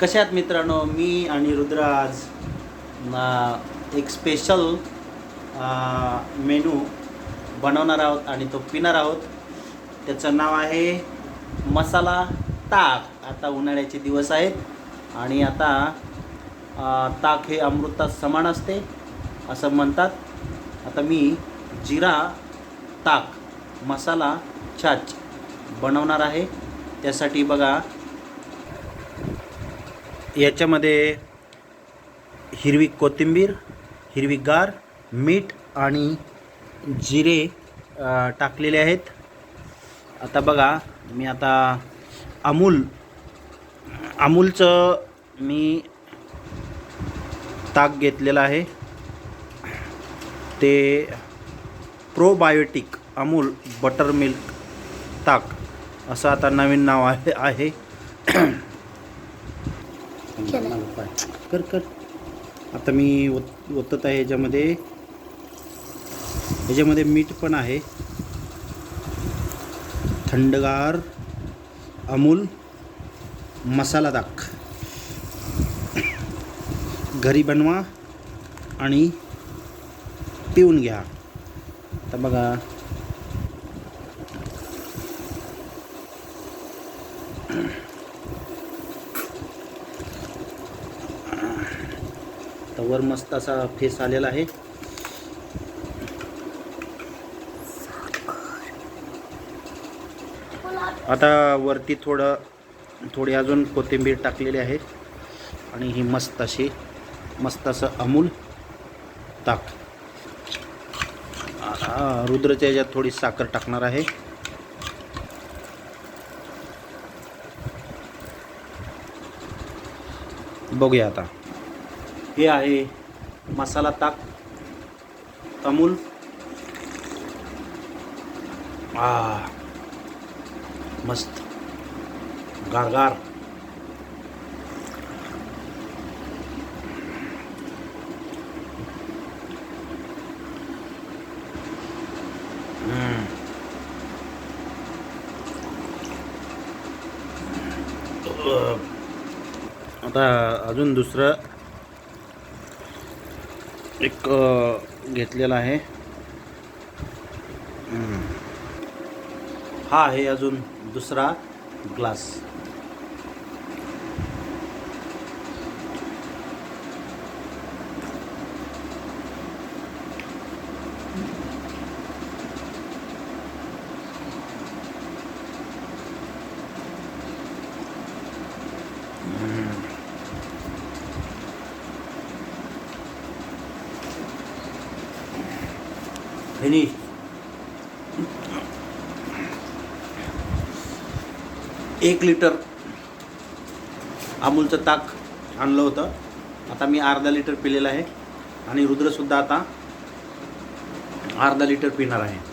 कशा आहेत मित्रांनो? मी आणि रुद्र आज एक स्पेशल मेनू बनवणार आहोत आणि तो पिणार आहोत. त्याचं नाव आहे मसाला ताक. आता उन्हाळ्याचे दिवस आहेत आणि आता ताक हे अमृतात समान असते असं म्हणतात. आता मी जिरा ताक मसाला छाछ बनवणार आहे. त्यासाठी बघा याच्यामध्ये हिरवी कोथिंबीर हिरवी गार मीठ आणि जिरे टाकलेले आहेत. आता बघा मी आता अमूल अमूलचं मी ताक घेतलेलं आहे. ते प्रोबायोटिक अमूल बटर मिल्क ताक असं आता नवीन नाव आहे आहे. कर कर. आता मी ओत ओतत आहे ह्याच्यामध्ये ह्याच्यामध्ये मीठ पण आहे. थंडगार अमूल मसाला दाख. घरी बनवा आणि पिऊन घ्या. तर बघा. तर वर मस्त असा फेस आलेला आहे. आता वरती थोडं थोडी अजून कोथिंबीर टाकलेली आहे. आणि ही मस्त अशी मस्त असं अमूल ताक. रुद्रच्या याच्यात थोडी साखर टाकणार आहे. बघूया आता. हे आहे मसाला ताक अमूल. आ मस्त. गारगार. आता अजून दुसरं एक घेतलेला आहे. हा आहे अजून दुसरा ग्लास. फिनिश एक लिटर अमूलचं ताक आणलं होतं. आता मी अर्धा लिटर पिलेलं आहे. आणि रुद्रसुद्धा आता अर्धा लिटर पिणार आहे.